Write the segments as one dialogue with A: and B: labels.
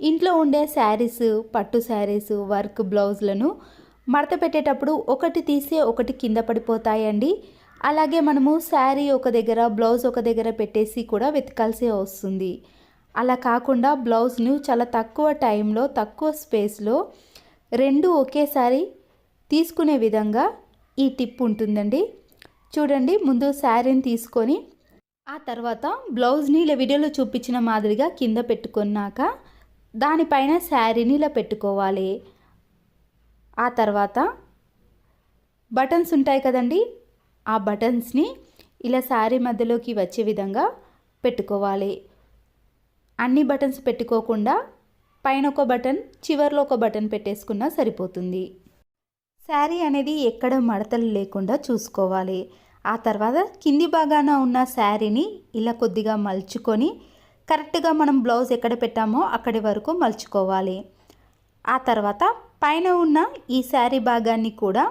A: ఇంట్లో ఉండే శారీస్ పట్టు శారీస్ వర్క్ బ్లౌజ్లను మడత పెట్టేటప్పుడు ఒకటి తీసే ఒకటి కింద పడిపోతాయండి. అలాగే మనము శారీ ఒక దగ్గర బ్లౌజ్ ఒక దగ్గర పెట్టేసి కూడా వెతకాల్సి వస్తుంది. అలా కాకుండా బ్లౌజ్ను చాలా తక్కువ టైంలో తక్కువ స్పేస్లో రెండు ఒకేసారి తీసుకునే విధంగా ఈ టిప్ ఉంటుందండి. చూడండి ముందు శారీని తీసుకొని ఆ తర్వాత బ్లౌజ్ని ఇలా వీడియోలో చూపించిన మాదిరిగా కింద పెట్టుకున్నాక దానిపైన శారీని ఇలా పెట్టుకోవాలి. ఆ తర్వాత బటన్స్ ఉంటాయి కదండి ఆ బటన్స్ని ఇలా శారీ మధ్యలోకి వచ్చే విధంగా పెట్టుకోవాలి. అన్ని బటన్స్ పెట్టుకోకుండా పైన ఒక బటన్ చివరిలో ఒక బటన్ పెట్టేసుకున్నా సరిపోతుంది. శారీ అనేది ఎక్కడ మడతలు లేకుండా చూసుకోవాలి. ఆ తర్వాత కింది భాగాన ఉన్న శారీని ఇలా కొద్దిగా మలుచుకొని కరెక్ట్గా మనం బ్లౌజ్ ఎక్కడ పెట్టామో అక్కడి వరకు మలుచుకోవాలి. ఆ తర్వాత పైన ఉన్న ఈ శారీ భాగాన్ని కూడా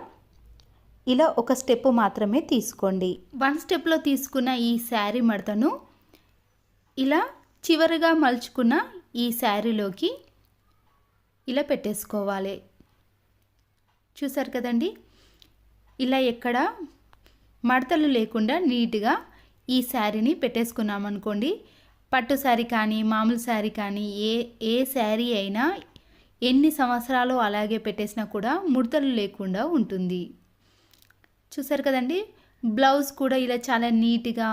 A: ఇలా ఒక స్టెప్ మాత్రమే తీసుకోండి. వన్ స్టెప్లో తీసుకున్న ఈ శారీ మడతను ఇలా చివరిగా మలుచుకున్న ఈ శారీలోకి ఇలా పెట్టేసుకోవాలి. చూసారు కదండి? ఇలా ఎక్కడ మడతలు లేకుండా నీట్గా ఈ శారీని పెట్టేసుకున్నామనుకోండి పట్టు శారీ కానీ మామూలు శారీ కానీ ఏ ఏ శారీ అయినా ఎన్ని సంవత్సరాలు అలాగే పెట్టేసినా కూడా ముడతలు లేకుండా ఉంటుంది. చూసారు కదండి? బ్లౌజ్ కూడా ఇలా చాలా నీట్గా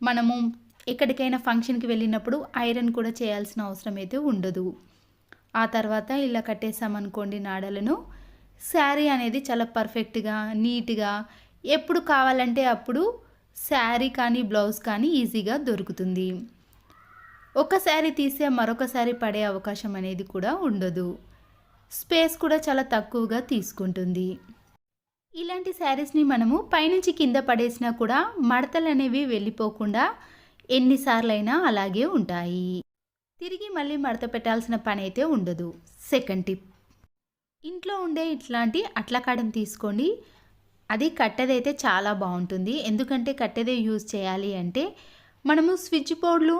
A: మనము ఎక్కడికైనా ఫంక్షన్కి వెళ్ళినప్పుడు ఐరన్ కూడా చేయాల్సిన అవసరం అయితే ఉండదు. ఆ తర్వాత ఇలా కట్టేసామనుకోండి నాడలను శారీ అనేది చాలా పర్ఫెక్ట్గా నీట్గా ఎప్పుడు కావాలంటే అప్పుడు శారీ కానీ బ్లౌజ్ కానీ ఈజీగా దొరుకుతుంది. ఒకసారి తీసే మరొకసారి పడే అవకాశం అనేది కూడా ఉండదు. స్పేస్ కూడా చాలా తక్కువగా తీసుకుంటుంది. ఇలాంటి శారీస్ని మనము పైనుంచి కింద పడేసినా కూడా మడతలు అనేవి వెళ్ళిపోకుండా ఎన్నిసార్లైనా అలాగే ఉంటాయి. తిరిగి మళ్ళీ మడత పెట్టాల్సిన పని అయితే ఉండదు. Second tip. ఇంట్లో ఉండే ఇట్లాంటి అట్లకాడం తీసుకోండి. అది కట్టెదైతే చాలా బాగుంటుంది. ఎందుకంటే కట్టెదే యూజ్ చేయాలి అంటే మనము స్విచ్ బోర్డులు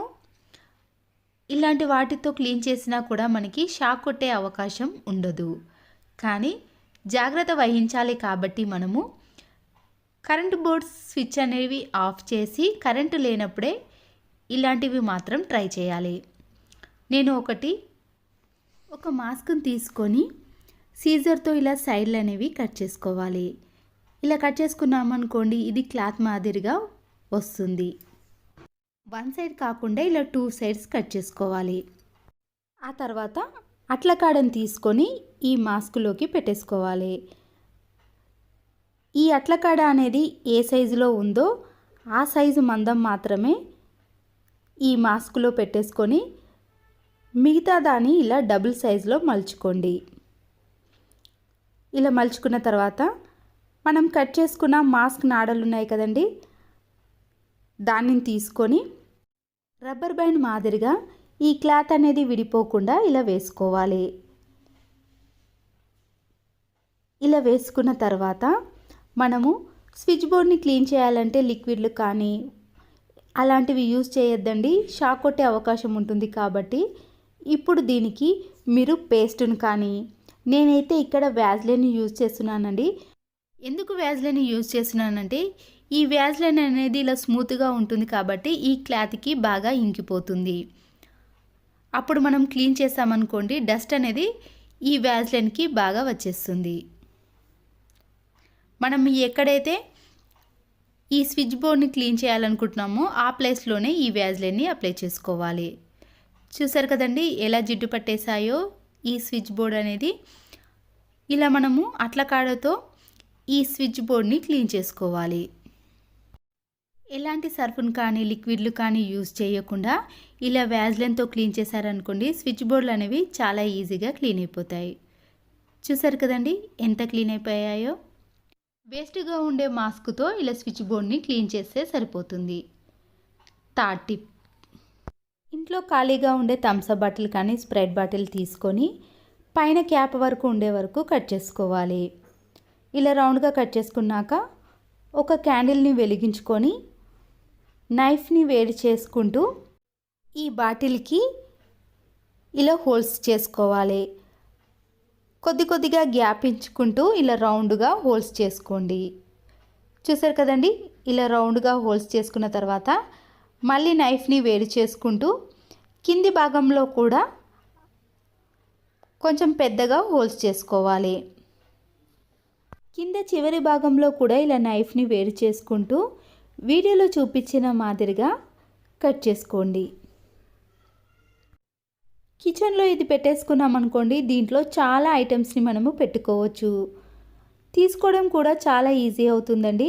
A: ఇలాంటి వాటితో క్లీన్ చేసినా కూడా మనకి షాక్ కొట్టే అవకాశం ఉండదు. కానీ జాగ్రత్త వహించాలి కాబట్టి మనము కరెంటు బోర్డ్ స్విచ్ అనేవి ఆఫ్ చేసి కరెంటు లేనప్పుడే ఇలాంటివి మాత్రం ట్రై చేయాలి. నేను ఒకటి ఒక మాస్క్ని తీసుకొని సీజర్తో ఇలా సైడ్లు అనేవి కట్ చేసుకోవాలి. ఇలా కట్ చేసుకున్నామనుకోండి ఇది క్లాత్ మాదిరిగా వస్తుంది. వన్ సైడ్ కాకుండా ఇలా టూ సైడ్స్ కట్ చేసుకోవాలి. ఆ తర్వాత అట్ల కాడని తీసుకొని ఈ మాస్క్లోకి పెట్టేసుకోవాలి. ఈ అట్లకాడ అనేది ఏ సైజులో ఉందో ఆ సైజు మందం మాత్రమే ఈ మాస్క్లో పెట్టేసుకొని మిగతా దాన్ని ఇలా డబుల్ సైజులో మలుచుకోండి. ఇలా మలుచుకున్న తర్వాత మనం కట్ చేసుకున్న మాస్క్ నాడలు ఉన్నాయి కదండి దాన్ని తీసుకొని రబ్బర్ బ్యాండ్ మాదిరిగా ఈ క్లాత్ అనేది విడిపోకుండా ఇలా వేసుకోవాలి. ఇలా వేసుకున్న తర్వాత మనము స్విచ్ బోర్డ్ని క్లీన్ చేయాలంటే లిక్విడ్లు కానీ అలాంటివి యూజ్ చేయొద్దండి. షాక్ కొట్టే అవకాశం ఉంటుంది కాబట్టి ఇప్పుడు దీనికి మీరు పేస్ట్ను కానీ నేనైతే ఇక్కడ వ్యాజ్లైన్ యూజ్ చేస్తున్నానండి. ఎందుకు వ్యాజ్లైన్ యూజ్ చేస్తున్నానంటే ఈ వ్యాజ్లైన్ అనేది ఇలా స్మూత్గా ఉంటుంది కాబట్టి ఈ క్లాత్కి బాగా ఇంకిపోతుంది. అప్పుడు మనం క్లీన్ చేసామనుకోండి డస్ట్ అనేది ఈ వ్యాజ్లైన్కి బాగా వచ్చేస్తుంది. మనం ఎక్కడైతే ఈ స్విచ్ బోర్డ్ని క్లీన్ చేయాలనుకుంటున్నామో ఆ ప్లేస్లోనే ఈ వ్యాజ్లైన్ని అప్లై చేసుకోవాలి. చూసారు కదండి ఎలా జిడ్డు పట్టేశాయో ఈ స్విచ్ బోర్డ్ అనేది. ఇలా మనము అట్ల కాడతో ఈ స్విచ్ బోర్డ్ని క్లీన్ చేసుకోవాలి. ఎలాంటి సర్ఫును కానీ లిక్విడ్లు కానీ యూజ్ చేయకుండా ఇలా వ్యాజ్లైన్తో క్లీన్ చేశారనుకోండి స్విచ్ బోర్డులు అనేవి చాలా ఈజీగా క్లీన్ అయిపోతాయి. చూసారు కదండి ఎంత క్లీన్ అయిపోయాయో? వేస్ట్గా ఉండే మాస్క్తో ఇలా స్విచ్ బోర్డ్ని క్లీన్ చేస్తే సరిపోతుంది. Third tip. ఇంట్లో ఖాళీగా ఉండే థమ్సప్ బాటిల్ కానీ స్ప్రైట్ బాటిల్ తీసుకొని పైన క్యాప్ వరకు ఉండే వరకు కట్ చేసుకోవాలి. ఇలా రౌండ్గా కట్ చేసుకున్నాక ఒక క్యాండిల్ని వెలిగించుకొని నైఫ్ని వేడి చేసుకుంటూ ఈ బాటిల్కి ఇలా హోల్స్ చేసుకోవాలి. కొద్ది కొద్దిగా గ్యాప్ ఇచ్చుకుంటూ ఇలా రౌండ్గా హోల్స్ చేసుకోండి. చూసారు కదండి? ఇలా రౌండ్గా హోల్స్ చేసుకున్న తర్వాత మళ్ళీ నైఫ్ని వేడి చేసుకుంటూ కింది భాగంలో కూడా కొంచెం పెద్దగా హోల్స్ చేసుకోవాలి. కింద చివరి భాగంలో కూడా ఇలా నైఫ్ని వేడి చేసుకుంటూ వీడియోలో చూపించిన మాదిరిగా కట్ చేసుకోండి. కిచెన్లో ఇది పెట్టేసుకున్నాం అనుకోండి దీంట్లో చాలా ఐటమ్స్ని మనము పెట్టుకోవచ్చు. తీసుకోవడం కూడా చాలా ఈజీ అవుతుందండి.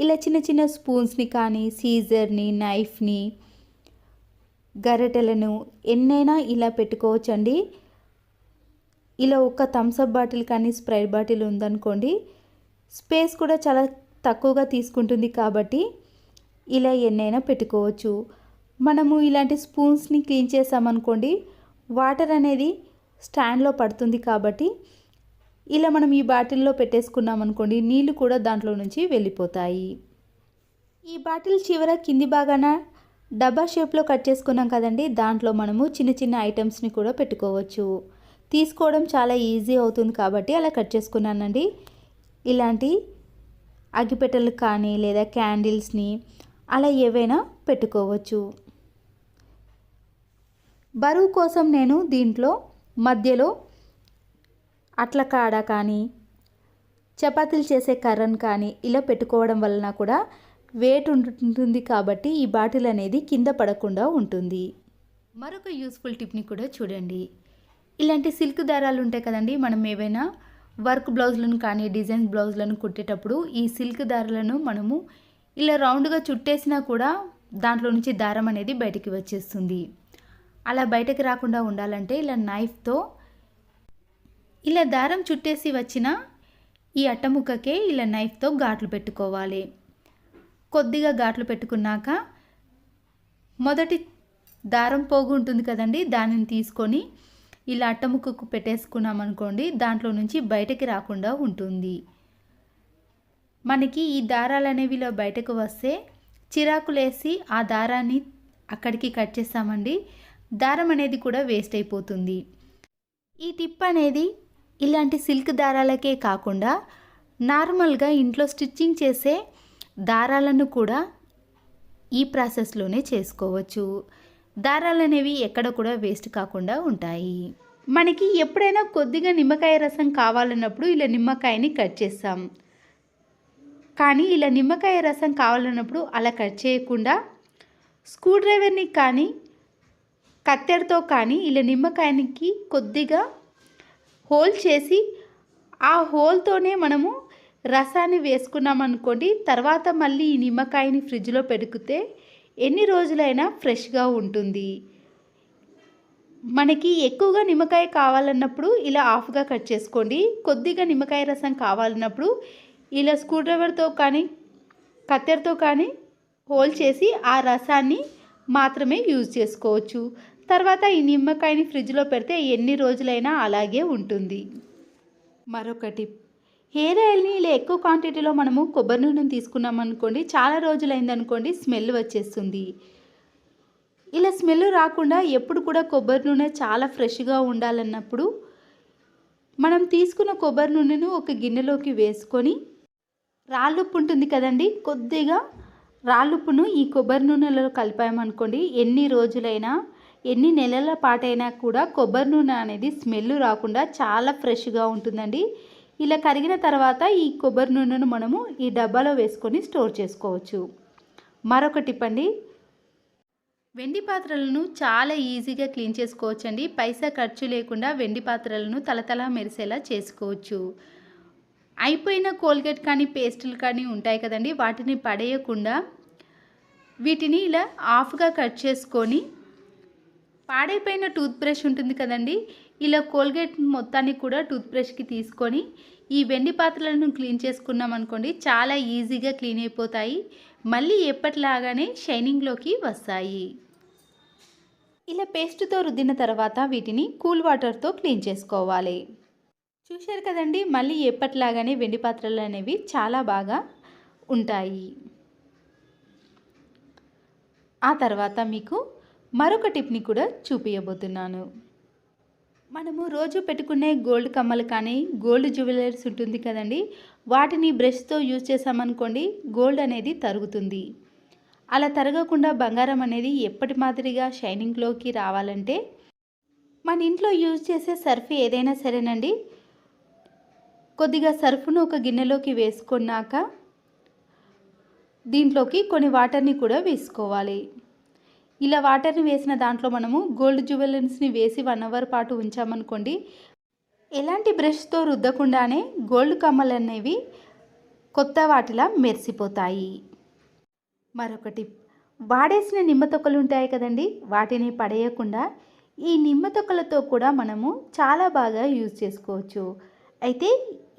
A: ఇలా చిన్న చిన్న స్పూన్స్ని కానీ సీజర్ని నైఫ్ని గరిటెలను ఎన్నైనా ఇలా పెట్టుకోవచ్చండి. ఇలా ఒక థమ్స్అప్ బాటిల్ కానీ స్ప్రైట్ బాటిల్ ఉందనుకోండి స్పేస్ కూడా చాలా తక్కువగా తీసుకుంటుంది కాబట్టి ఇలా ఎన్నైనా పెట్టుకోవచ్చు. మనము ఇలాంటి స్పూన్స్ని క్లీన్ చేసామనుకోండి వాటర్ అనేది స్టాండ్లో పడుతుంది కాబట్టి ఇలా మనం ఈ బాటిల్లో పెట్టేసుకున్నాం అనుకోండి నీళ్ళు కూడా దాంట్లో నుంచి వెళ్ళిపోతాయి. ఈ బాటిల్ చివర కింది భాగాన డబ్బా షేప్లో కట్ చేసుకున్నాం కదండి దాంట్లో మనము చిన్న చిన్న ఐటమ్స్ని కూడా పెట్టుకోవచ్చు. తీసుకోవడం చాలా ఈజీ అవుతుంది కాబట్టి అలా కట్ చేసుకున్నానండి. ఇలాంటి అగ్గిపెట్టెలు కానీ లేదా క్యాండిల్స్ని అలా ఏవైనా పెట్టుకోవచ్చు. బరువు కోసం నేను దీంట్లో మధ్యలో అట్ల కాడ కానీ చపాతీలు చేసే కర్రను కానీ ఇలా పెట్టుకోవడం వలన కూడా వెయిట్ ఉంటుంది కాబట్టి ఈ బాటిల్ అనేది కింద పడకుండా ఉంటుంది. మరొక యూస్ఫుల్ టిప్ని కూడా చూడండి. ఇలాంటి సిల్క్ దారాలు ఉంటాయి కదండి మనం ఏవైనా వర్క్ బ్లౌజులను కానీ డిజైన్ బ్లౌజులను కుట్టేటప్పుడు ఈ సిల్క్ దారాలను మనము ఇలా రౌండ్గా చుట్టేసినా కూడా దాంట్లో నుంచి దారం అనేది బయటికి వచ్చేస్తుంది. అలా బయటకు రాకుండా ఉండాలంటే ఇలా నైఫ్తో ఇలా దారం చుట్టేసి వచ్చిన ఈ అట్టముక్కకే ఇలా నైఫ్తో ఘాట్లు పెట్టుకోవాలి. కొద్దిగా ఘాట్లు పెట్టుకున్నాక మొదటి దారం పోగు ఉంటుంది కదండి దానిని తీసుకొని ఇలా అట్టముక్కకు పెట్టేసుకున్నాం అనుకోండి దాంట్లో నుంచి బయటకి రాకుండా ఉంటుంది. మనకి ఈ దారాలు అనేవిలో బయటకు వస్తే చిరాకులేసి ఆ దారాన్ని అక్కడికి కట్ చేస్తామండి. దారం అనేది కూడా వేస్ట్ అయిపోతుంది. ఈ టిప్ అనేది ఇలాంటి సిల్క్ దారాలకే కాకుండా నార్మల్గా ఇంట్లో స్టిచ్చింగ్ చేసే దారాలను కూడా ఈ ప్రాసెస్లోనే చేసుకోవచ్చు. దారాలు అనేవి ఎక్కడ కూడా వేస్ట్ కాకుండా ఉంటాయి. మనకి ఎప్పుడైనా కొద్దిగా నిమ్మకాయ రసం కావాలన్నప్పుడు ఇలా నిమ్మకాయని కట్ చేస్తాం. కానీ ఇలా నిమ్మకాయ రసం కావాలన్నప్పుడు అలా కట్ చేయకుండా స్క్రూ డ్రైవర్ని కానీ కత్తెరతో కానీ ఇలా నిమ్మకాయనికి కొద్దిగా హోల్ చేసి ఆ హోల్తోనే మనము రసాన్ని వేసుకున్నాం అనుకోండి తర్వాత మళ్ళీ ఈ నిమ్మకాయని ఫ్రిడ్జ్లో పెడికితే ఎన్ని రోజులైనా ఫ్రెష్గా ఉంటుంది. మనకి ఎక్కువగా నిమ్మకాయ కావాలన్నప్పుడు ఇలా ఆఫ్గా కట్ చేసుకోండి. కొద్దిగా నిమ్మకాయ రసం కావాలన్నప్పుడు ఇలా స్క్రూ డ్రైవర్తో కానీ కత్తెరతో కానీ హోల్ చేసి ఆ రసాన్ని మాత్రమే యూజ్ చేసుకోవచ్చు. తర్వాత ఈ నిమ్మకాయని ఫ్రిడ్జ్లో పెడితే ఎన్ని రోజులైనా అలాగే ఉంటుంది. మరొకటి హెయిర్ ఆయిల్ని ఇలా ఎక్కువ క్వాంటిటీలో మనము కొబ్బరి నూనెను తీసుకున్నాం అనుకోండి చాలా రోజులైంది అనుకోండి స్మెల్ వచ్చేస్తుంది. ఇలా స్మెల్ రాకుండా ఎప్పుడు కూడా కొబ్బరి నూనె చాలా ఫ్రెష్గా ఉండాలన్నప్పుడు మనం తీసుకున్న కొబ్బరి నూనెను ఒక గిన్నెలోకి వేసుకొని రాళ్ళుప్పు ఉంటుంది కదండి కొద్దిగా రాళ్ళుప్పును ఈ కొబ్బరి నూనెలో కలిపామనుకోండి ఎన్ని రోజులైనా ఎన్ని నెలల పాటైనా కూడా కొబ్బరి నూనె అనేది స్మెల్ రాకుండా చాలా ఫ్రెష్గా ఉంటుందండి. ఇలా కరిగిన తర్వాత ఈ కొబ్బరి నూనెను మనము ఈ డబ్బాలో వేసుకొని స్టోర్ చేసుకోవచ్చు. మరొక టిప్ అండి వెండి పాత్రలను చాలా ఈజీగా క్లీన్ చేసుకోవచ్చండి. పైసా ఖర్చు లేకుండా వెండి పాత్రలను తలతల మెరిసేలా చేసుకోవచ్చు. అయిపోయిన కోల్గేట్ కానీ పేస్టులు కానీ ఉంటాయి కదండి. వాటిని పడేయకుండా వీటిని ఇలా ఆఫ్గా కట్ చేసుకొని పాడైపోయిన టూత్ బ్రష్ ఉంటుంది కదండి. ఇలా కోల్గేట్ మొత్తాన్ని కూడా టూత్బ్రష్కి తీసుకొని ఈ వెండి పాత్రలను క్లీన్ చేసుకున్నాం అనుకోండి చాలా ఈజీగా క్లీన్ అయిపోతాయి. మళ్ళీ ఎప్పటిలాగానే షైనింగ్లోకి వస్తాయి. ఇలా పేస్ట్తో రుద్దిన తర్వాత వీటిని కూల్ వాటర్తో క్లీన్ చేసుకోవాలి. చూశారు కదండి మళ్ళీ ఎప్పటిలాగానే వెండి పాత్రలు అనేవి చాలా బాగా ఉంటాయి. ఆ తర్వాత మీకు మరొక టిప్ని కూడా చూపించబోతున్నాను మనము రోజు పెట్టుకునే గోల్డ్ కమ్మలు కానీ గోల్డ్ జ్యువెలర్స్ ఉంటుంది కదండి. వాటిని బ్రష్తో యూజ్ చేసామనుకోండి గోల్డ్ అనేది తరుగుతుంది. అలా తరగకుండా బంగారం అనేది ఎప్పటి మాదిరిగా షైనింగ్లోకి రావాలంటే మన ఇంట్లో యూజ్ చేసే సర్ఫ్ ఏదైనా సరేనండి. కొద్దిగా సర్ఫ్ను ఒక గిన్నెలోకి వేసుకున్నాక దీంట్లోకి కొన్ని వాటర్ని కూడా వేసుకోవాలి. ఇలా వాటర్ని వేసిన దాంట్లో మనము గోల్డ్ జ్యువెలరీస్ని వేసి వన్ అవర్ పాటు ఉంచామనుకోండి. ఎలాంటి బ్రష్తో రుద్దకుండానే గోల్డ్ కమ్మలు అనేవి కొత్త వాటిలా మెరిసిపోతాయి. మరొకటి వాడేసిన నిమ్మ తొక్కలు ఉంటాయి కదండి వాటిని పడేయకుండా ఈ నిమ్మ తొక్కలతో కూడా మనము చాలా బాగా యూజ్ చేసుకోవచ్చు. అయితే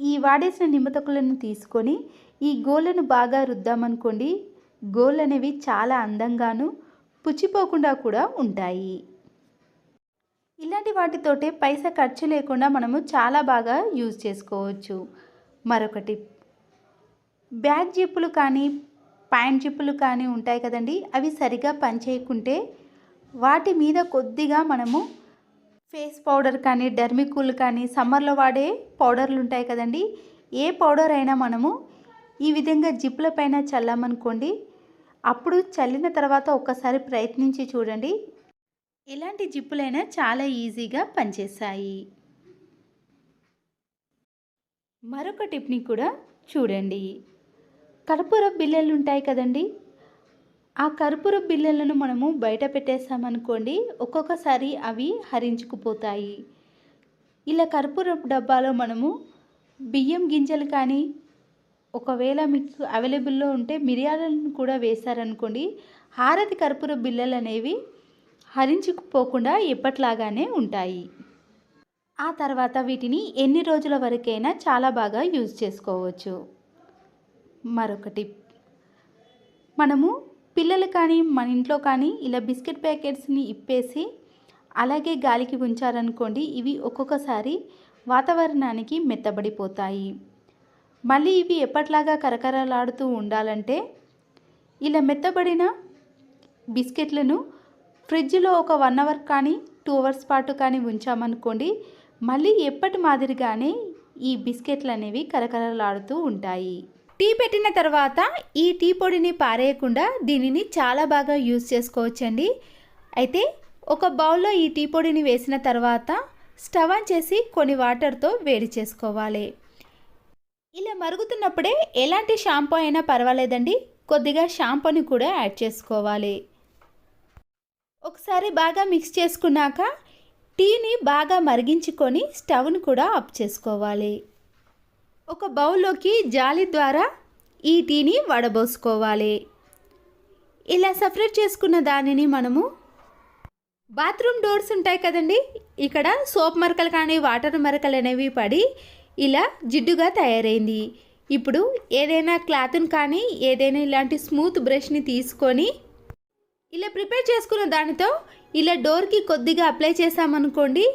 A: ఈ వాడేసిన నిమ్మ తొక్కలను తీసుకొని ఈ గోళ్ళను బాగా రుద్దామనుకోండి గోళ్ళు అనేవి చాలా అందంగాను పుచ్చిపోకుండా కూడా ఉంటాయి. ఇలాంటి వాటితోటే పైసా ఖర్చు లేకుండా మనము చాలా బాగా యూజ్ చేసుకోవచ్చు. మరొకటి బ్యాగ్ జిప్పులు కానీ ప్యాంట్ జిప్పులు కానీ ఉంటాయి కదండి. అవి సరిగా పనిచేయకుంటే వాటి మీద కొద్దిగా మనము ఫేస్ పౌడర్ కానీ డర్మికూల్ కానీ సమ్మర్లో వాడే పౌడర్లు ఉంటాయి కదండి. ఏ పౌడర్ అయినా మనము ఈ విధంగా జిప్పుల పైన చల్లామనుకోండి అప్పుడు చల్లిన తర్వాత ఒక్కసారి ప్రయత్నించి చూడండి. ఎలాంటి జిప్పులైనా చాలా ఈజీగా పనిచేస్తాయి మరొక టిప్ని కూడా చూడండి. కర్పూర బిల్లలు ఉంటాయి కదండి. ఆ కర్పూర బిల్లలను మనము బయట పెట్టేసామనుకోండి ఒక్కొక్కసారి అవి హరించుకుపోతాయి. ఇలా కర్పూర డబ్బాలో మనము బియ్యం గింజలు కానీ ఒకవేళ మీకు అవైలబుల్లో ఉంటే మిరియాలను కూడా వేశారనుకోండి హారతి కర్పూర బిల్లలు అనేవి హరించుకుపోకుండా ఎప్పట్లాగానే ఉంటాయి. ఆ తర్వాత వీటిని ఎన్ని రోజుల వరకైనా చాలా బాగా యూజ్ చేసుకోవచ్చు. మరొకటి మనము పిల్లలు కానీ మన ఇంట్లో కానీ ఇలా బిస్కెట్ ప్యాకెట్స్ని ఇప్పేసి అలాగే గాలికి ఉంచారనుకోండి ఇవి ఒక్కొక్కసారి వాతావరణానికి మెత్తబడిపోతాయి. మళ్ళీ ఇవి ఎప్పట్లాగా కరకరలాడుతూ ఉండాలంటే ఇలా మెత్తబడిన బిస్కెట్లను ఫ్రిడ్జ్లో ఒక వన్ అవర్ కానీ టూ అవర్స్ పాటు కానీ ఉంచామనుకోండి మళ్ళీ ఎప్పటి మాదిరిగానే ఈ బిస్కెట్లు అనేవి కరకరలాడుతూ ఉంటాయి. టీ పెట్టిన తర్వాత ఈ టీ పొడిని పారేయకుండా దీనిని చాలా బాగా యూజ్ చేసుకోవచ్చండి. అయితే ఒక బౌల్లో ఈ టీ పొడిని వేసిన తర్వాత స్టవ్ ఆన్ చేసి కొన్ని వాటర్తో వేడి చేసుకోవాలి. ఇలా మరుగుతున్నప్పుడే ఎలాంటి షాంపూ అయినా పర్వాలేదండి. కొద్దిగా షాంపూని కూడా యాడ్ చేసుకోవాలి. ఒకసారి బాగా మిక్స్ చేసుకున్నాక టీని బాగా మరిగించుకొని స్టవ్ను కూడా ఆఫ్ చేసుకోవాలి. ఒక బౌల్లోకి జాలి ద్వారా ఈ టీని వడబోసుకోవాలి. ఇలా సపరేట్ చేసుకున్న దానిని మనము బాత్రూమ్ డోర్స్ ఉంటాయి కదండి. ఇక్కడ సోప్ మరకలు కానీ వాటర్ మరకలు అనేవి పడి ఇలా జిడ్డుగా తయారైంది. ఇప్పుడు ఏదైనా క్లాత్ని కానీ ఏదైనా ఇలాంటి స్మూత్ బ్రష్ని తీసుకొని ఇలా ప్రిపేర్ చేసుకున్న దానితో ఇలా డోర్కి కొద్దిగా అప్లై చేసామనుకోండి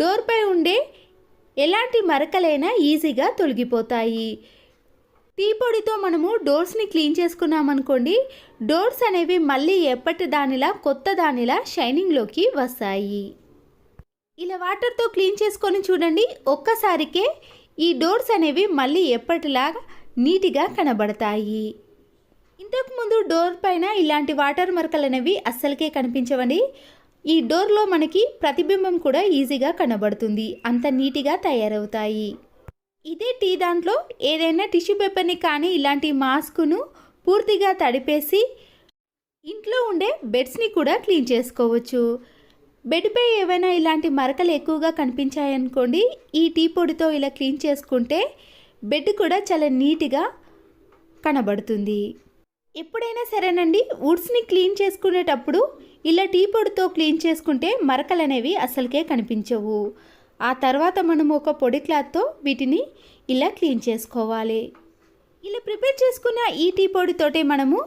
A: డోర్పై ఉండే ఎలాంటి మరకలైనా ఈజీగా తొలగిపోతాయి. టీ పొడితో మనము డోర్స్ని క్లీన్ చేసుకున్నామనుకోండి డోర్స్ అనేవి మళ్ళీ ఎప్పటి దానిలా కొత్త దానిలా షైనింగ్లోకి వస్తాయి. ఇలా వాటర్తో క్లీన్ చేసుకొని చూడండి ఒక్కసారికే ఈ డోర్స్ అనేవి మళ్ళీ ఎప్పటిలాగా నీట్గా కనబడతాయి. ఇంతకుముందు డోర్ పైన ఇలాంటి వాటర్ మరకలు అనేవి అస్సలకే కనిపించవండి. ఈ డోర్లో మనకి ప్రతిబింబం కూడా ఈజీగా కనబడుతుంది. అంత నీటిగా తయారవుతాయి. ఇదే టీ దాంట్లో ఏదైనా టిష్యూ పేపర్ని కానీ ఇలాంటి మాస్కును పూర్తిగా తడిపేసి ఇంట్లో ఉండే బెడ్స్ని కూడా క్లీన్ చేసుకోవచ్చు. బెడ్పై ఏవైనా ఇలాంటి మరకలు ఎక్కువగా కనిపించాయనుకోండి ఈ టీ పొడితో ఇలా క్లీన్ చేసుకుంటే బెడ్ కూడా చాలా నీట్గా కనబడుతుంది. ఎప్పుడైనా సరేనండి వుడ్స్ని క్లీన్ చేసుకునేటప్పుడు ఇలా టీ పొడితో క్లీన్ చేసుకుంటే మరకలు అనేవి అసలుకే కనిపించవు. ఆ తర్వాత మనం ఒక పొడి క్లాత్తో వీటిని ఇలా క్లీన్ చేసుకోవాలి. ఇలా ప్రిపేర్ చేసుకున్న ఈ టీ పొడితోటే మనము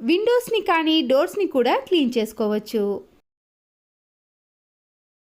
A: విండోస్ని కానీ డోర్స్ని కూడా క్లీన్ చేసుకోవచ్చు.